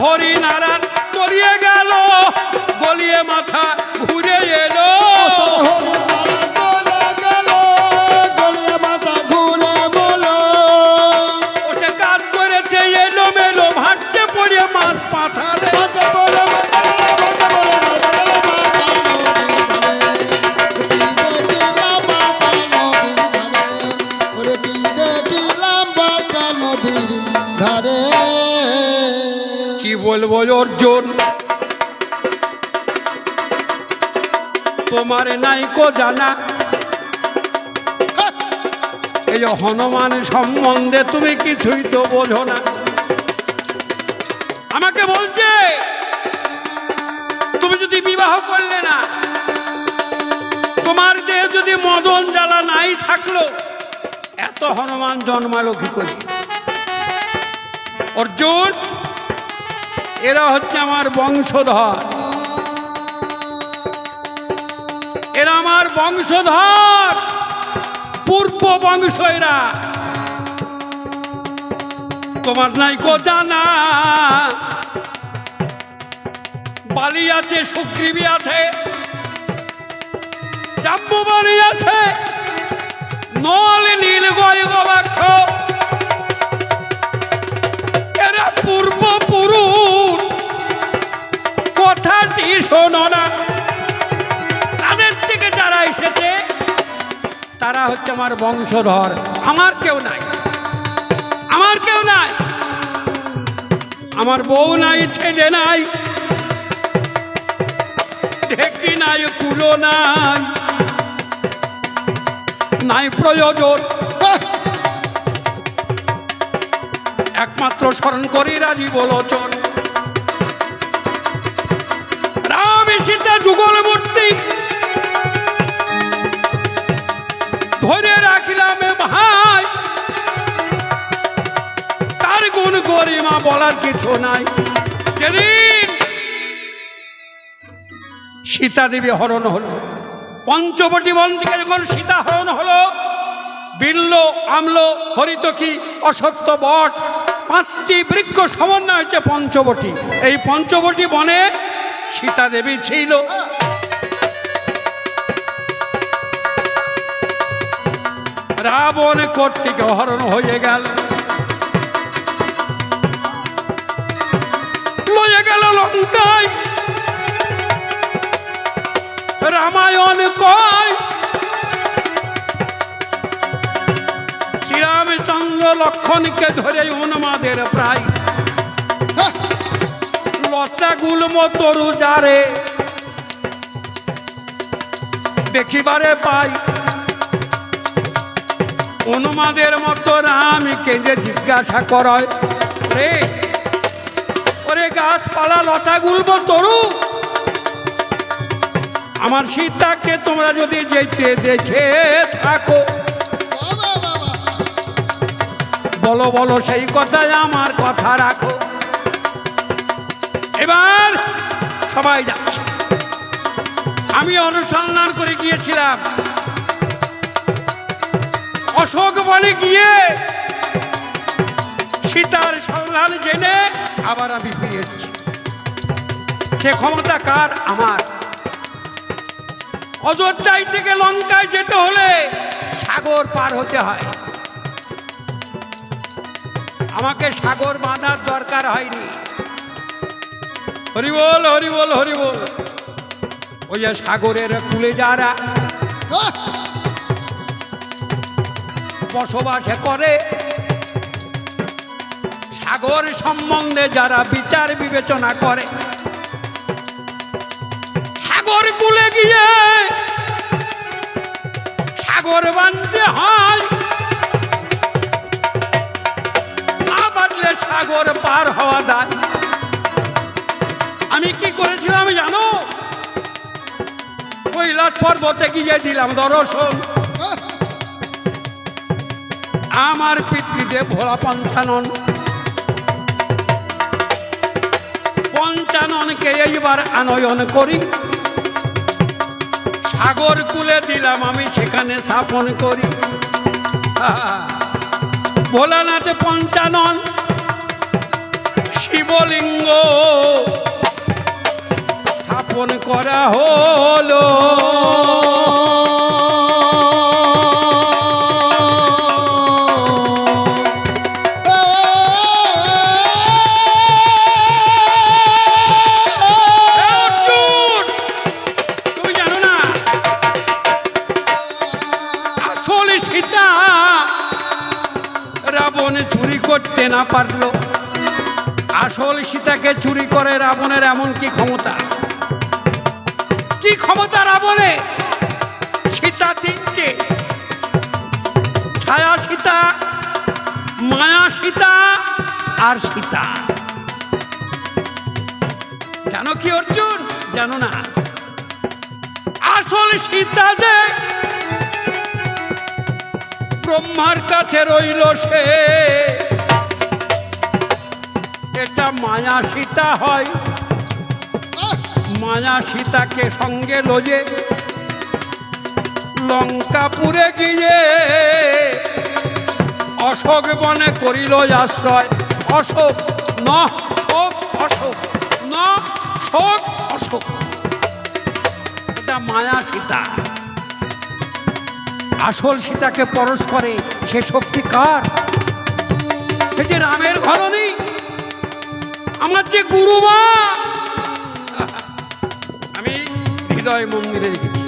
হরি নারায়ণ তলিয়ে গেল গলিয়ে মাথা বাঁকা নদীর ধারে কি বলব অর্জুন। তোমার নাই কো জানা। এই হনুমান সম্বন্ধে তুমি কিছুই তো বোঝো না। আমাকে বলছে, তুমি যদি বিবাহ করলে না, তোমার দেহে যদি মদন জ্বালা নাই থাকল, এত হনুমান জন্মালো কি করে? অর্জুন এরা হচ্ছে আমার বংশধর। এরা আমার বংশধর। পূর্ব বংশ এরা। তোমার নাই কো জানা। বালি আছে, সুগ্রীবী আছে। জাম্বুবাণী আছে। নল নীল গয় গবাক্ষ শোনো না। তাদের থেকে যারা এসেছে, তারা হচ্ছে আমার বংশধর। আমার কেউ নাই। আমার কেউ নাই। আমার বউ নাই, ছেলে নাই। ঢেকি নাই, কুলো নাই। নাই প্রয়োজন। একমাত্র স্মরণ করি, রাজি বলোচন সীতা যুগল মূর্তি ধরে রাখিলাম ভাই। তার গুণ গরিমা বলার কিছু নাই। যেদিন সীতা দেবী হরণ হলো, পঞ্চবটি বন থেকে যখন সীতা হরণ হলো বিল্ল আমল, হরিতকি, অসত্য বট, পাঁচটি বৃক্ষ সমন্বয় হচ্ছে পঞ্চবটি। এই পঞ্চবটি বনে সীতা দেবী ছিল। রাবণ কর্তৃক হরণ হয়ে গেল। লয়ে গেল লঙ্কায়। রামায়ণ কয়, শ্রীরামচন্দ্র লক্ষণকে ধরে উন্মাদের প্রায় লটা গুলম তরু যারে দেখিবারে পাই উন্মাদের মতো রামকে যে জিজ্ঞাসা করয়। রে, ওরে গাছপালা লতা গুলব তরু আমার সীতাকে তোমরা যদি যেতে দেখে থাকো। বলো বলো, সেই কথায় আমার কথা রাখো। এবার সবাই যাচ্ছে। আমি অনুসন্ধান করে গিয়েছিলাম। অশোক বনে গিয়ে সীতার সন্ধান জেনে আবার আমি ফিরে সে ক্ষমতা কার? আমার। অযোধ্যায় থেকে লঙ্কায় যেতে হলে সাগর পার হতে হয়। আমাকে সাগর বাঁধার দরকার হয়নি। হরিবল হরিবল হরিবল। ওই যে সাগরের কুলে যারা আহ! বসবাস করে সাগর সম্বন্ধে যারা বিচার বিবেচনা করে সাগর কুলে গিয়ে সাগর বানতে হয়। না বাঁধলে সাগর পার হওয়া দায়। আমি কি করেছিলাম জানো? কৈলাস পর্বতে গিয়ে দিলাম দর্শন। আমার পিতৃদেব ভোলা পঞ্চানন। পঞ্চাননকে এইবার আনয়ন করি। সাগর কুলে দিলাম আমি, সেখানে স্থাপন করি! ভোলানাথ পঞ্চানন, শিবলিঙ্গ করা হলো। চুরি করতে না পারল। আসল সীতাকে চুরি করে রাবণের এমন কি ক্ষমতা? ক্ষমতা রাবণে সীতা তিনটে। ছায়া সীতা, মায়া সীতা আর সীতা। জানো কি অর্জুন? জানো না। আসল সীতা যে ব্রহ্মার কাছে রইল সে। এটা মায়া সীতা হয়। মায়া সীতাকে সঙ্গে লোজে লঙ্কাপুরে গিয়ে অশোক বনে করিল আশ্রয়। অশোক, ন, শোক, অশোক, ন, শোক, অশোক। এটা মায়া সীতা। আসল সীতাকে পরশ করে, সে শক্তি কার? সে যে রামের ঘর নেই আমার যে গুরুমা আমি হৃদয় মন্দিরে রেখেছি।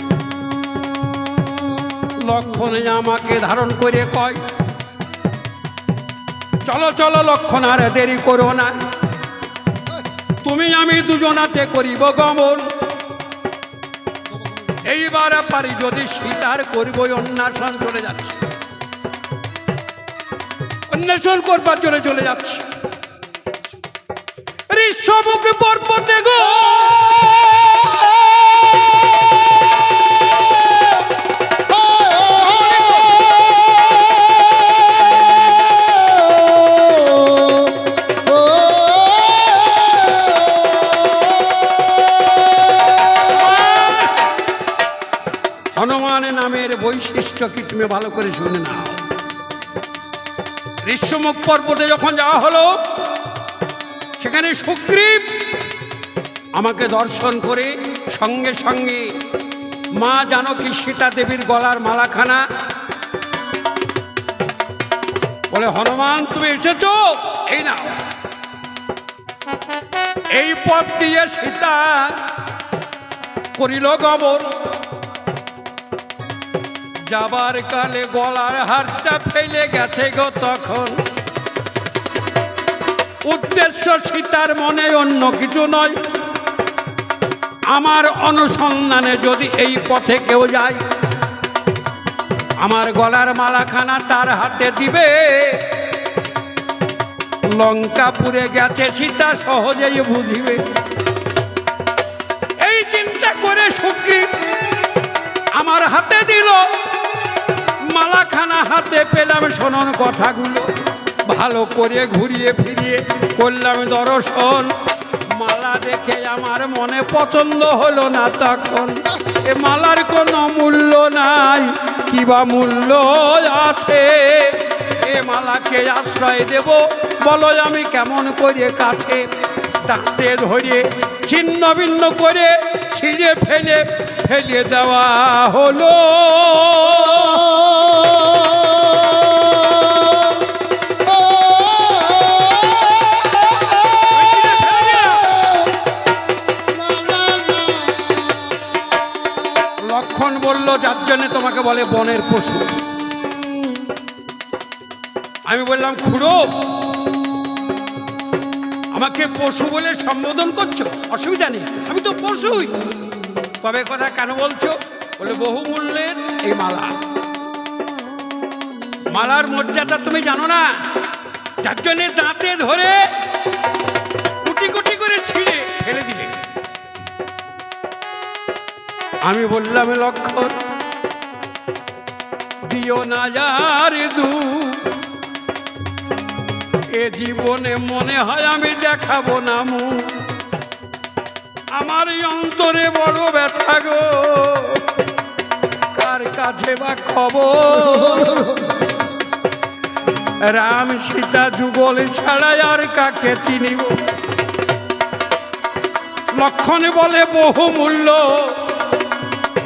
লক্ষণে আমাকে ধারণ করে কয়, চলো চলো লক্ষণ, আর দেরি করো না। তুমি আমি দুজনাতে করিব গমন। এইবার পারি যদি স্বীকার করবই অন্বেষণ চলে যাচ্ছে। অন্বেষণ করবার জন্য চলে যাচ্ছে। ঋষ্যমুখ পর্বতে গো। বৈশিষ্ট্য কি তুমি ভালো করে শুনে নাও। ঋষ্যমুখ পর্বতে যখন যাওয়া হলো, সেখানে সুগ্রীব আমাকে দর্শন করে সঙ্গে সঙ্গে মা জানকী সীতা দেবীর গলার মালাখানা বলে, হনুমান, তুমি এসেছ? এই না এই পথ দিয়ে সীতা করিল গমন। যাবার কালে গলার হারটা ফেলে গেছে গো তখন। উদ্দেশ্য সীতার মনে অন্য কিছু নয়। আমার অনুসন্ধানে যদি এই পথে কেউ যায়, আমার গলার মালাখানা তার হাতে দিবে। লঙ্কাপুরে গেছে, সীতা সহজেই বুঝিবে। এই চিন্তা করে সুগ্রীব আমার হাতে দিল। মালাখানা হাতে পেলাম শোনন কথাগুলো। ভালো করে ঘুরিয়ে ফিরিয়ে করলাম দর্শন। মালা দেখে আমার মনে পছন্দ হলো না তখন। এ মালার কোনো মূল্য নাই কিবা মূল্য আছে? এ মালাকে আশ্রয় দেব, বলো আমি কেমন করে কাছে? দাঁতে ধরে ছিন্ন ভিন্ন করে ছিঁড়ে ফেলে ফেলে দেওয়া হলো। যার জন্য তোমাকে বলে বনের পশু। আমি বললাম, খুড়ো, আমাকে পশু বলে সম্বোধন করছ? অসুবিধা নেই, আমি তো পশুই। তবে কথা কেন বলছো? বলে বহুমূল্যের এই মালা। মালার মর্যাদা তুমি জানো না। যার জন্যে দাঁতে ধরে কুটি কুটি করে ছিঁড়ে ফেলে দিলে। আমি বললাম লক্ষণ, দিও না যার দু। এ জীবনে মনে হয় আমি দেখাবো না মুখ আমার অন্তরে বড় ব্যথা গো। কার কাছে বা খবর? রাম সীতা যুগল ছাড়া আর কাকে চিনিব? লক্ষণে বলে বহু মূল্য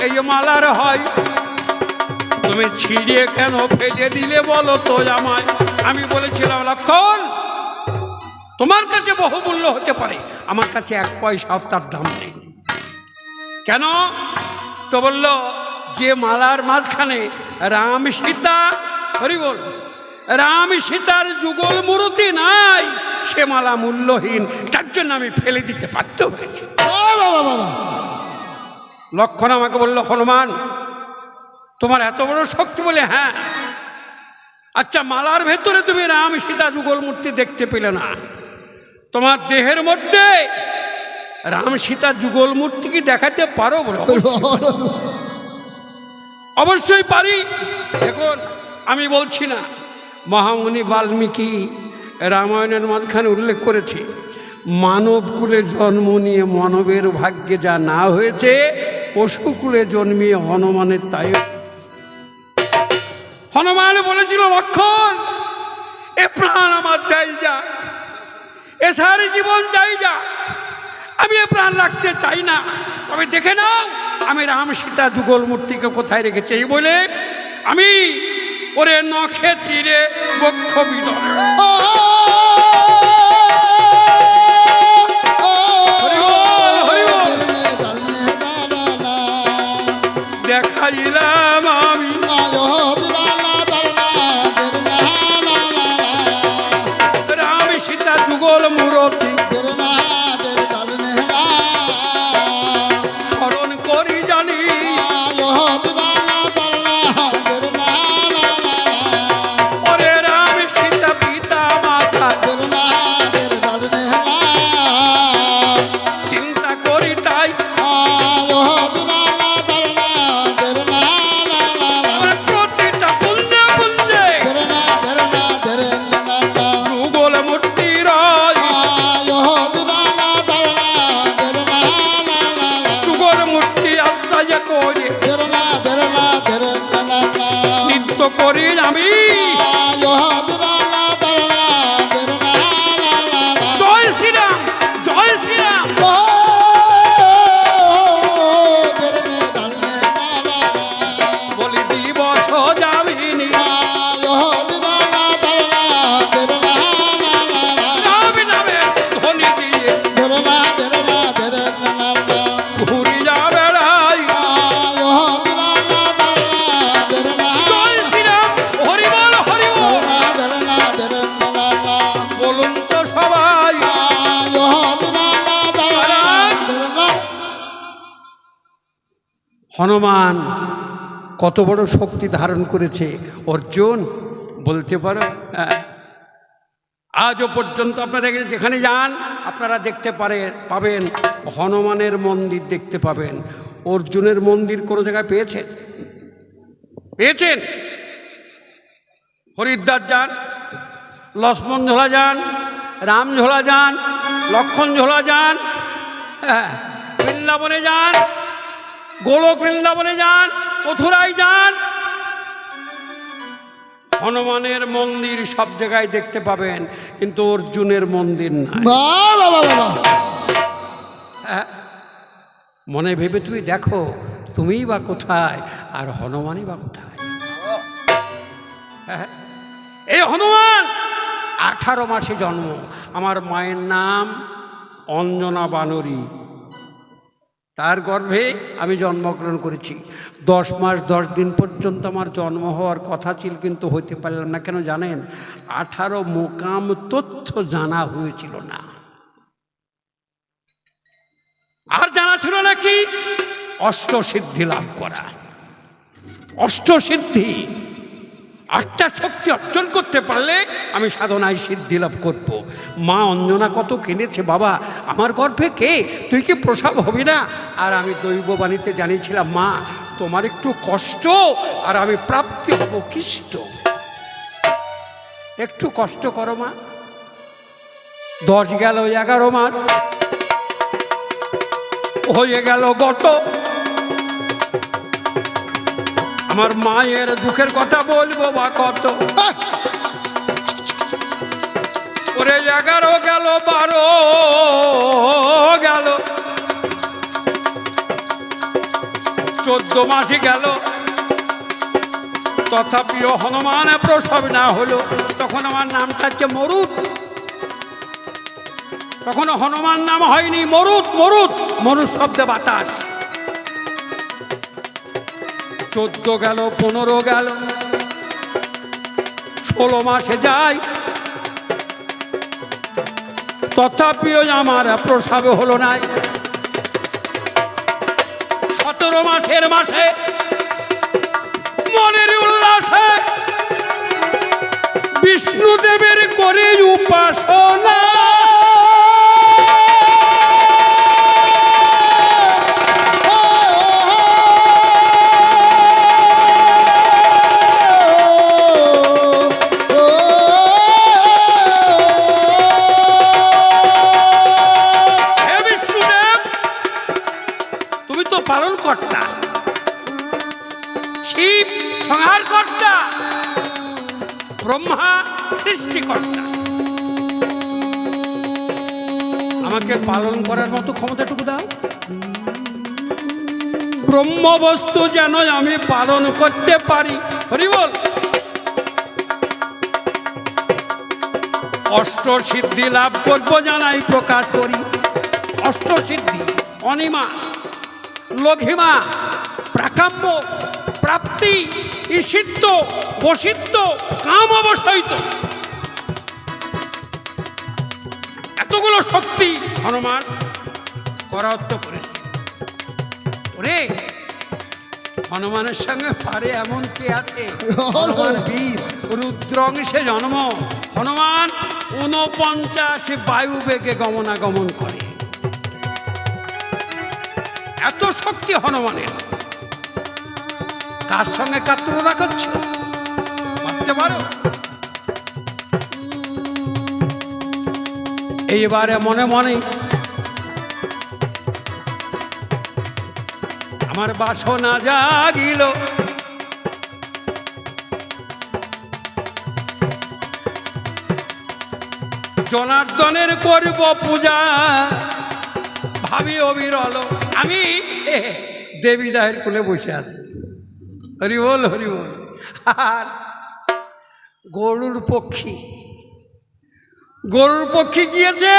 এই মালার হয়। তুমি ছিঁড়ে কেন ফেটে দিলে বলো তো আমায়? আমি বলেছিলাম, লক্ষণ, তোমার কাছে বহুমূল্য হতে পারে। আমার কাছে এক পয়সা তার দাম নেই। কেন? তো বলল, যে মালার মাঝখানে রাম সীতা, হরি বল, রাম সীতার যুগল মূর্তি নাই, সে মালা মূল্যহীন, তার জন্য আমি ফেলে দিতে বাধ্য হয়েছি। বাবা বাবা লক্ষণ আমাকে বলল, হনুমান, তোমার এত বড় শক্তি বলে হ্যাঁ। আচ্ছা মালার ভেতরে তুমি রাম, সীতা, যুগল মূর্তি দেখতে পেলে না। তোমার দেহের মধ্যে রাম, সীতা, যুগল মূর্তি কি দেখাতে পারো বলে? অবশ্যই। পারি। দেখুন, আমি বলছি না, মহামুনি বাল্মীকি রামায়ণের মাঝখানে উল্লেখ করেছে, মানবকুলে জন্ম নিয়ে মানবের ভাগ্যে যা না হয়েছে পশুকুলে জন্মিয়ে হনুমানের তাই হনুমান বলেছিল, লক্ষণ, এ প্রাণ আমার চাই যাক। এ সারি জীবন চাই যাক। আমি এ প্রাণ রাখতে চাই না। তবে দেখে নাও, আমি রাম সীতা যুগল মূর্তিকে কোথায় রেখেছি। এই বলে আমি ওরে নখে চিরে বক্ষ বিদরে। হনুমান কত বড় শক্তি ধারণ করেছে। অর্জুন, বলতে পারো। আজও পর্যন্ত আপনারা যেখানে যান, আপনারা দেখতে পারে, পাবেন, হনুমানের মন্দির দেখতে পাবেন। অর্জুনের মন্দির কোনো জায়গায় পেয়েছেন পেয়েছেন? হরিদ্বার যান, লক্ষ্মণ ঝোলা যান, রাম ঝোলা যান, লক্ষণ ঝোলা যান হ্যাঁ বৃন্দাবনে যান গোলক বৃন্দাবনে যান মথুরায় যান। হনুমানের মন্দির সব জায়গায় দেখতে পাবেন কিন্তু অর্জুনের মন্দির নাই। হ্যাঁ। মনে ভেবে তুমি দেখো তুমিই বা কোথায় আর হনুমানই বা কোথায়। হ্যাঁ। এই হনুমান আঠারো মাসে জন্ম। আমার মায়ের নাম অঞ্জনা বানরী। তার গর্ভে আমি জন্মগ্রহণ করেছি। দশ মাস, দশ দিন পর্যন্ত আমার জন্ম হওয়ার কথা ছিল, কিন্তু হইতে পারলাম না। কেন জানেন? আঠারো মোকাম তথ্য জানা হয়েছিল না। আর জানা ছিল না কি? অষ্টসিদ্ধি লাভ করা। অষ্টসিদ্ধি। আটটা শক্তি অর্জন করতে পারলে আমি সাধনায় সিদ্ধি লাভ করব। মা অঞ্জনা কত কিনেছে বাবা, আমার গর্ভে কে? তুই কি প্রসাব হবি না? আর আমি দৈববাণীতে জানিয়েছিলাম, মা, তোমার একটু কষ্ট আর আমি প্রাপ্তি হব একটু কষ্ট করো মা। দশ গেল এগারো মাস, হয়ে গেল গত। আমার মায়ের দুঃখের কথা বলব বা কত? হ্যাঁ। ওরে এগারো গেল বারো গেল। চোদ্দ মাসে গেল। তথাপিও হনুমান প্রসব না হলো তখন আমার নামটা হচ্ছে মরুদ। তখন হনুমান নাম হয়নি মরুদ মরুদ মরুদ শব্দে বাতাস। চোদ্দ গেল, পনেরো গেল। ষোলো মাসে যায় তথাপিও আমার প্রসাব হলো নাই। সতেরো মাসের মাসে মনের উল্লাসে বিষ্ণুদেবের করে উপাসনা পালন কর্তা শিব সংহার কর্তা ব্রহ্মা সৃষ্টিকর্তা। আমাকে পালন করার মতো ক্ষমতাটুকু দাও। ব্রহ্ম বস্তু যেন আমি পালন করতে পারি। হরি বল। অষ্ট সিদ্ধি লাভ করব জানাই প্রকাশ করি। অষ্ট সিদ্ধি অনিমা। লঘিমা প্রাকাম্য, প্রাপ্তি ঈশিত্ব বসিত্ব, কাম অবসহিত এতগুলো শক্তি হনুমান করায়ত্ত করেছে। ওরে, হনুমানের সঙ্গে পারে এমন কে আছে? হনুমান বীর রুদ্রাংশে জন্ম। হনুমান ঊনপঞ্চাশ বায়ু বেগে গমনাগমন করে। এত শক্তি হনুমানের। কার সঙ্গে তুলনা করছ? ভাবতে পারো? এইবারে মনে মনে আমার বাসনা জাগিল। জনার্দনের করব পূজা ভাবি অবিরল আমি দেবী দায়ের কোলে বসে আছি। হরি বল হরি বল। আর গরুর পক্ষী। গরুর পক্ষী গিয়েছে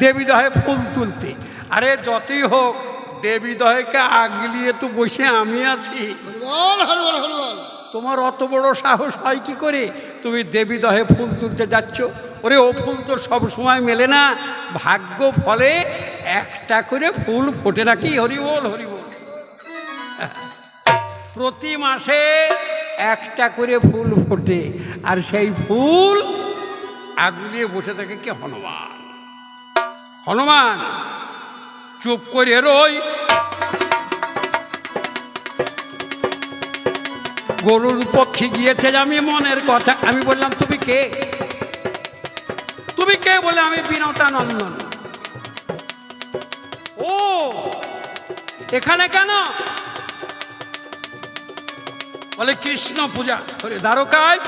দেবী দহে ফুল তুলতে। আরে যতই হোক দেবী দহেকে আগলিয়ে তো বসে আমি আছি। তোমার অত বড় সাহস হয় কি করে? তুমি দেবী দহে ফুল তুলতে যাচ্ছ। ওরে, ও ফুল তো সব সময় মেলে না। ভাগ্য ফলে একটা করে ফুল ফোটে নাকি? হরিবল হরিবল। প্রতি মাসে একটা করে ফুল ফোটে, আর সেই ফুল আগুলিয়ে বসে থাকে কে? হনুমান। হনুমান, চুপ করে রই। গরুর পক্ষে গিয়েছে আমি মনের কথা। আমি বললাম, তুমি কে? তুমি কে বলে আমি বিনতা নন্দন? ও, এখানে কেন? বলে কৃষ্ণ পূজা। বলে, দ্বারকায়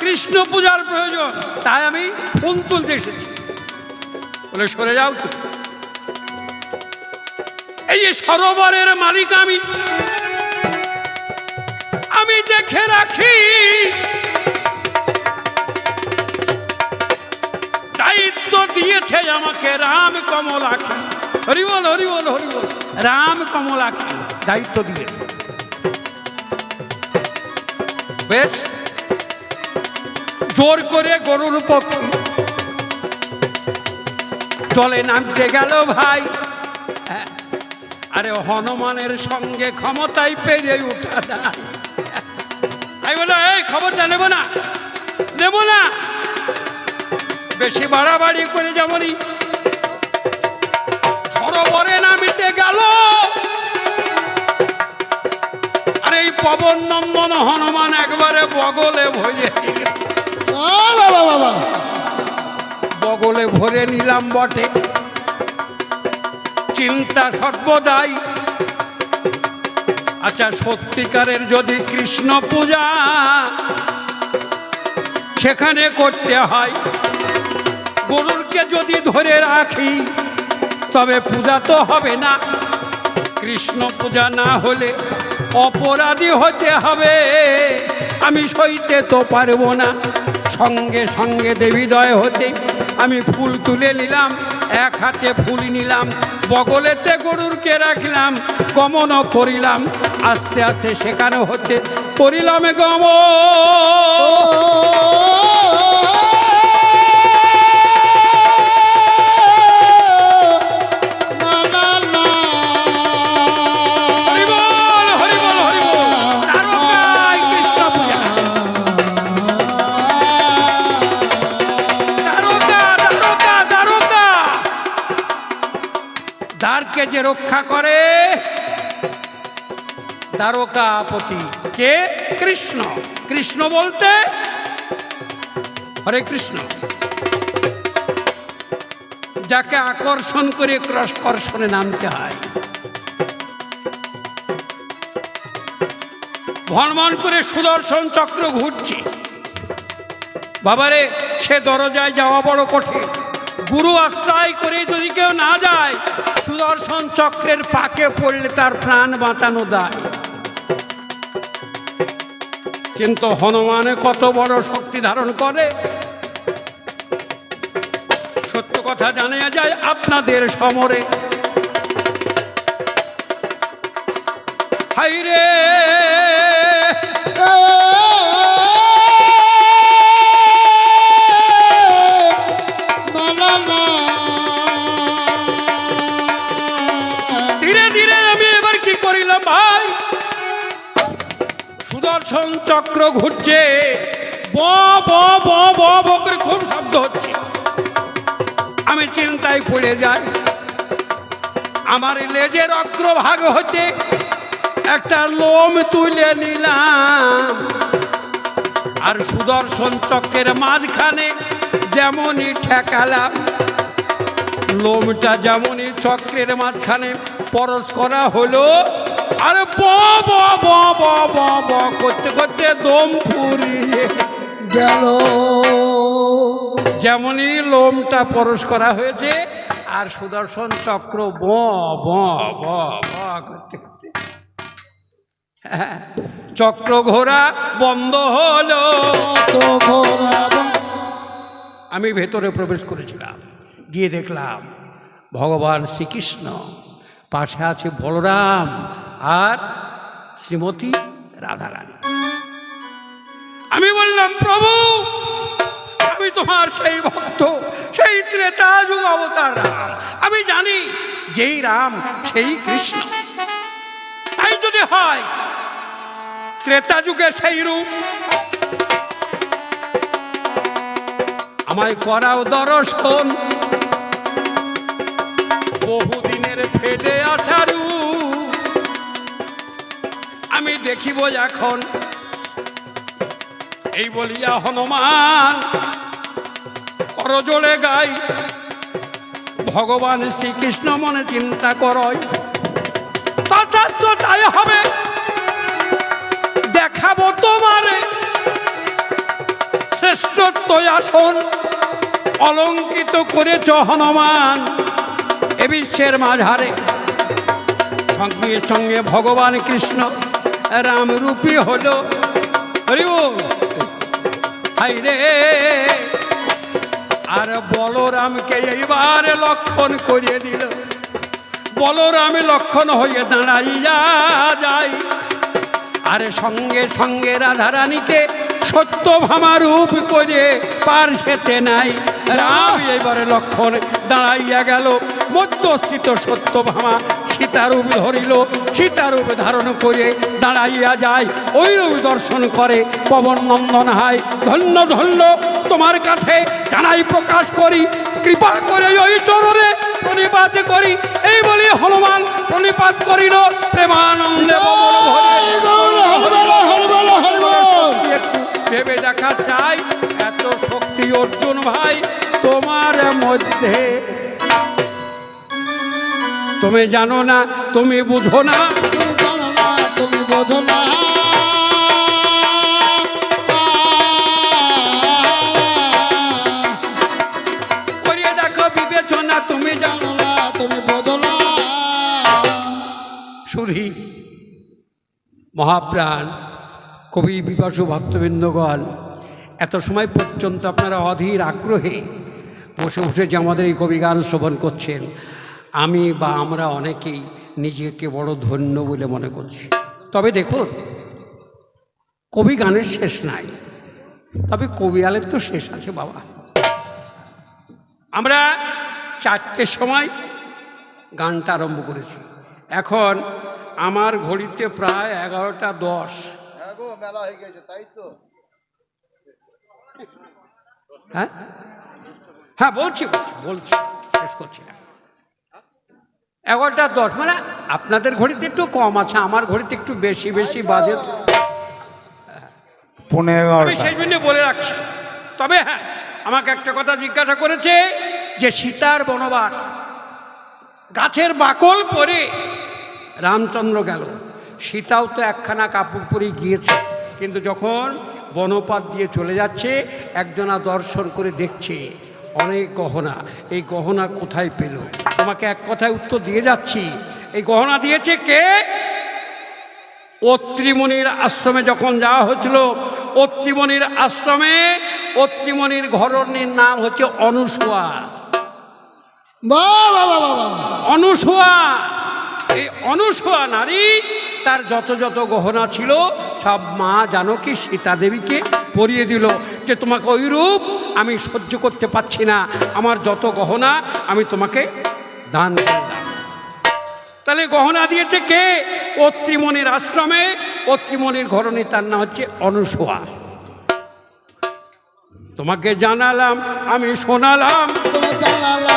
কৃষ্ণ পূজার প্রয়োজন। তাই আমি ফুল তুলতে এসেছি। বলে, সরে যাও তো এই যে সরোবরের মালিক আমি। আমি দেখে রাখি দিয়েছে আমাকে রাম কমলাখি হরিবল হরিবল হরিবল। রাম কমলাখি দায়িত্ব দিয়েছে। বেশ। জোর করে গরুর পক্ষী জলে নামতে গেল ভাই। হ্যাঁ। আরে হনুমানের সঙ্গে ক্ষমতায় পেরে উঠা আমি বলো, এই খবরটা নেব না নেব না। বেশি বাড়াবাড়ি করে যেমনই সরোবরে নামিতে গেল। আর এই পবন নন্দন হনুমান একবারে বগলে ভরে বাবা। বগলে ভরে নিলাম বটে। চিন্তা সর্বদাই। আচ্ছা সত্যিকারের যদি কৃষ্ণ পূজা সেখানে করতে হয়। গরুরকে যদি ধরে রাখি, তবে পূজা তো হবে না। কৃষ্ণ পূজা না হলে অপরাধী হতে হবে। আমি সইতে তো পারব না। সঙ্গে সঙ্গে দেবীদয় হতে আমি ফুল তুলে নিলাম, এক হাতে ফুল নিলাম, বগলেতে গরুরকে রাখলাম, গমন করিলাম, আস্তে আস্তে সেখানে হতে করিলাম গমন। যে রক্ষা করে। দ্বারকাপতি কে? কৃষ্ণ। কৃষ্ণ বলতে হরে কৃষ্ণ। যাকে আকর্ষণ করে ক্রসকর্ষণে নামতে হয়। ভনমন করে সুদর্শন চক্র ঘুরছে। বাবারে, সে দরজায় যাওয়া বড় কঠিন। গুরু আশ্রয় করে যদি কেউ না যায়, সুদর্শন চক্রের পাকে পড়লে তার প্রাণ বাঁচানো দায়। কিন্তু হনুমানে কত বড় শক্তি ধারণ করে। সত্য কথা জানা যায় আপনাদের সমরে। হাইরে চক্র ঘুরছে। ব ব ব ব খুব শব্দ হচ্ছে। আমি চিন্তায় পড়ে যাই। আমার লেজের অগ্রভাগ হতে একটা লোম তুলে নিলাম। আর সুদর্শন চক্রের মাঝখানে যেমনই ঠেকালাম, লোমটা যেমনই চক্রের মাঝখানে পরশ করা হলো আর ব ব ব ব ব ব করতে করতে দম ফুরিয়ে গেল। যেমনই লোমটা পরশ করা হয়েছে আর সুদর্শন চক্র ব ব ব ব করতে করতে। হ্যাঁ, চক্র ঘোরা বন্ধ হলো। আমি ভেতরে প্রবেশ করেছিলাম গিয়ে দেখলাম ভগবান শ্রীকৃষ্ণ পাশে আছে বলরাম আর শ্রীমতী রাধারানী। আমি বললাম, প্রভু, আমি তোমার সেই ভক্ত, সেই ত্রেতা যুগ অবতার রাম। আমি জানি যেই রাম সেই কৃষ্ণ। তাই যদি হয়, ত্রেতা যুগের সেই রূপ। আমায় করাও দর্শন। বহুদিনের ফেলে আছারু আমি দেখিব এখন। এই বলিয়া হনুমান, করজোড়ে গাই, ভগবান শ্রীকৃষ্ণ মনে চিন্তা করয়। তথার্থ তাই হবে, দেখাবো তোমারে শ্রেষ্ঠত্ব আসন অলঙ্কিত করেছ হনুমান। এ বিশ্বের মাঝারে সঙ্গে সঙ্গে ভগবান কৃষ্ণ রামরূপী হলো। হরি বল। রে। আর বলরামকে এইবার লক্ষণ করিয়ে দিল। বলরামে লক্ষণ হয়ে দাঁড়াইয়া যায়। আরে সঙ্গে সঙ্গে রাধারানীকে সত্য ভামা রূপ করে পার সেতে নাই। রাম এবারে লক্ষণ দাঁড়াইয়া গেল। মধ্যস্থিত সত্য ভামা সীতারূপ ধরিল সীতারূপ ধারণ করে দাঁড়াইয়া যায় ওই রূপ দর্শন করে পবন নন্দন হায়। ধন্য ধন্য তোমার কাছে জানাই প্রকাশ করি কৃপা করে ওই চরণে প্রণিপাত করি। এই বলি হনুমান প্রণিপাত করিল প্রেমানন্দে একটু ভেবে দেখা চাই এত শক্তি অর্জুন ভাই তোমার মধ্যে তুমি জানো না, তুমি বুঝো না। তুমি বোঝো না বিবেচনা, তুমি জানো তুমি মহাপ্রাণ, কবি বিপাসু ভক্তবৃন্দগণ, এত সময় পর্যন্ত আপনারা অধীর আগ্রহে বসে বসে যে আমাদের এই কবি গান শ্রবণ করছেন। আমি বা আমরা অনেকেই নিজেকে বড় ধন্য বলে মনে করছি। তবে দেখুন কবি গানের শেষ নাই। তবে কবিয়ালের তো শেষ আছে বাবা। আমরা চারটের সময় গানটা আরম্ভ করেছি। এখন আমার ঘড়িতে প্রায় এগারোটা দশ। হ্যাঁ মেলা হয়ে গেছে তাই তো। হ্যাঁ? হ্যাঁ বলছি বলছি বলছি শেষ করছি। না এগারোটা দশ। মানে আপনাদের ঘড়িতে একটু কম আছে আমার ঘড়িতে একটু বেশি বেশি বাজে। পনেরো আমি সেই জন্য বলে রাখছি। তবে হ্যাঁ আমাকে একটা কথা জিজ্ঞাসা করেছে যে সীতার বনবাস গাছের বাকল পরে রামচন্দ্র গেল। সীতাও তো একখানা কাপড় পরে গিয়েছে কিন্তু যখন বনপাত দিয়ে চলে যাচ্ছে একজনা দর্শন করে দেখছে অনেক গহনা। এই গহনা কোথায় পেল? তোমাকে এক কথায় উত্তর দিয়ে যাচ্ছি। এই গহনা দিয়েছে কে? অত্রিমণির আশ্রমে যখন যাওয়া হয়েছিল অত্রিমণির আশ্রমে অত্রিমণির ঘরণীর নাম হচ্ছে অনুসুয়া। বাবা এই অনুসুয়া নারী তার যত যত গহনা ছিল সব মা জানকী সীতা দেবীকে পরিয়ে দিল যে তোমাকে ওই রূপ আমি সহ্য করতে পারছি না। আমার যত গহনা আমি তোমাকে দান করলাম। তাহলে গহনা দিয়েছে কে? অত্রিমণির আশ্রমে। অত্রিমণির ঘরণী তার নাম হচ্ছে অনুসোয়া। তোমাকে জানালাম, আমি শোনালাম। তোমার জানালা